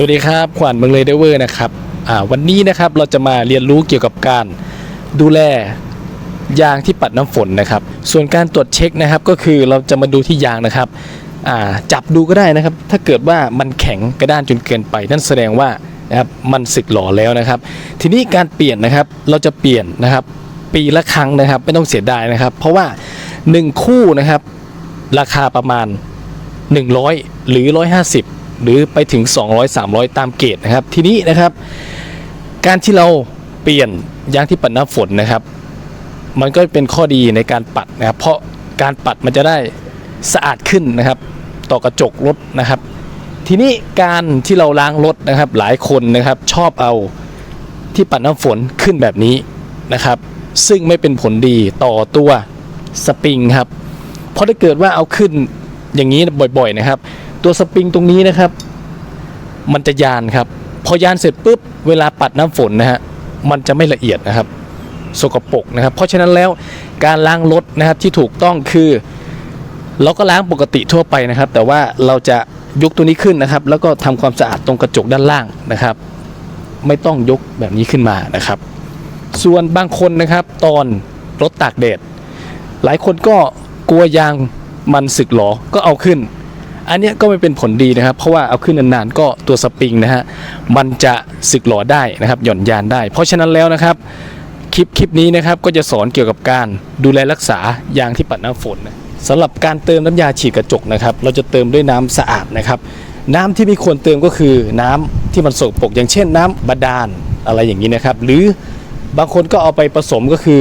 สวัสดีครับ ขวัญเมืองเลยเดเวอร์นะครับวันนี้นะครับเราจะมาเรียนรู้เกี่ยวกับการดูแลยางที่ปัดน้ำฝนนะครับ ส่วนการตรวจเช็คนะครับ ก็คือเราจะมาดูที่ยางนะครับจับดูก็ได้นะครับ ถ้าเกิดว่ามันแข็งกระด้านจนเกินไป นั่นแสดงว่านะครับมันสึกหล่อแล้วนะครับ ทีนี้การเปลี่ยนนะครับเราจะเปลี่ยนนะครับ ปีละครั้งนะครับ ไม่ต้องเสียดายนะครับ เพราะว่า 1 คู่นะครับ ราคาประมาณ 100 หรือ 150 หรือไปถึง 200 300 ตามเกรดนะครับ ทีนี้นะครับ การที่เราเปลี่ยนยางที่ปัดน้ำฝนนะครับ มันก็เป็นข้อดีในการปัดนะครับ เพราะการปัดมันจะได้สะอาดขึ้นนะครับ ต่อกระจกรถนะครับ ทีนี้การที่เราล้างรถนะครับ หลายคนนะครับ ชอบเอาที่ปัดน้ำฝนขึ้นแบบนี้นะครับ ซึ่งไม่เป็นผลดีต่อตัวสปริงครับ เพราะถ้าเกิดว่าเอาขึ้นอย่างนี้บ่อยๆนะครับ ตัวสปริงตรงนี้นะครับ มันจะยานครับ พอยานเสร็จปุ๊บเวลาปัดน้ำฝนนะฮะมันจะไม่ละเอียดนะครับ สกปรกนะครับ เพราะฉะนั้นแล้วการล้างรถนะครับที่ถูกต้องคือ เราก็ล้างปกติทั่วไปนะครับ แต่ว่าเราจะยกตัวนี้ขึ้นนะครับ แล้วก็ทำความสะอาดตรงกระจกด้านล่างนะครับ ไม่ต้องยกแบบนี้ขึ้นมานะครับ ส่วนบางคนนะครับ ตอนรถตากแดดหลายคนก็กลัวยางมันสึกหรอก็เอาขึ้น อันนี้ก็ไม่เป็นผลดีนะครับ เพราะว่าเอาขึ้นนานๆก็ตัวสปริงนะฮะมันจะสึกหรอได้นะครับหย่อนยานได้ เพราะฉะนั้นแล้วนะครับคลิปคลิปนี้นะครับก็จะสอนเกี่ยวกับการดูแลรักษายางที่ปัดน้ำฝนนะสำหรับการเติมน้ำยาฉีดกระจกนะครับ เราจะเติมด้วยน้ำสะอาดนะครับ น้ำที่ไม่ควรเติมก็คือน้ำที่มันสกปรกอย่างเช่น น้ำบาดาลอะไรอย่างนี้นะครับ หรือบางคนก็เอาไปผสมก็คือ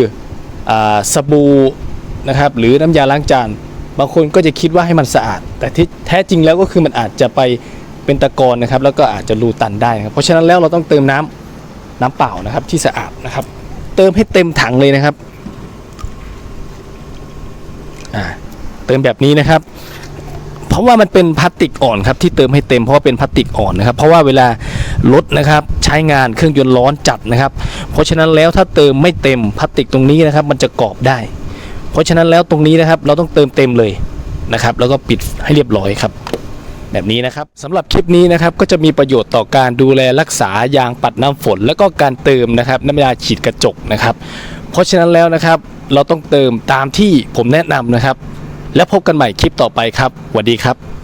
อสบู่นะครับ หรือน้ำยาล้างจาน บางคนก็จะคิดว่าให้มันสะอาด แต่ที่แท้จริงแล้วก็คือมันอาจจะไปเป็นตะกอนนะครับ แล้วก็อาจจะรูตันได้นะครับเพราะฉะนั้นแล้วเราต้องเติมน้ำน้ำเปล่านะครับที่สะอาดนะครับ เติมให้เต็มถังเลยนะครับเติมแบบนี้นะครับ เพราะว่ามันเป็นพลาสติกอ่อนครับที่เติมให้เต็มเพราะว่าเป็นพลาสติกอ่อนนะครับ เพราะว่าเวลารถนะครับใช้งานเครื่องยนต์ร้อนจัดนะครับ เพราะฉะนั้นแล้วถ้าเติมไม่เต็มพลาสติกตรงนี้นะครับ มันจะกรอบได้ ราะฉะนั้นแล้วตรงนี้นะครับเราต้องเติมเต็มเลยนะครับ แล้วก็ปิดให้เรียบร้อยครับ แบบนี้นะครับสำหรับคลิปนี้นะครับก็จะมีประโยชน์ต่อการดูแลรักษายางปัดน้ำฝน แล้วก็การเติมนะครับน้ำยาฉีดกระจกนะครับ เพราะฉะนั้นแล้วนะครับเราต้องเติมตามที่ผมแนะนำนะครับ แล้วพบกันใหม่คลิปต่อไปครับสวัสดีครับ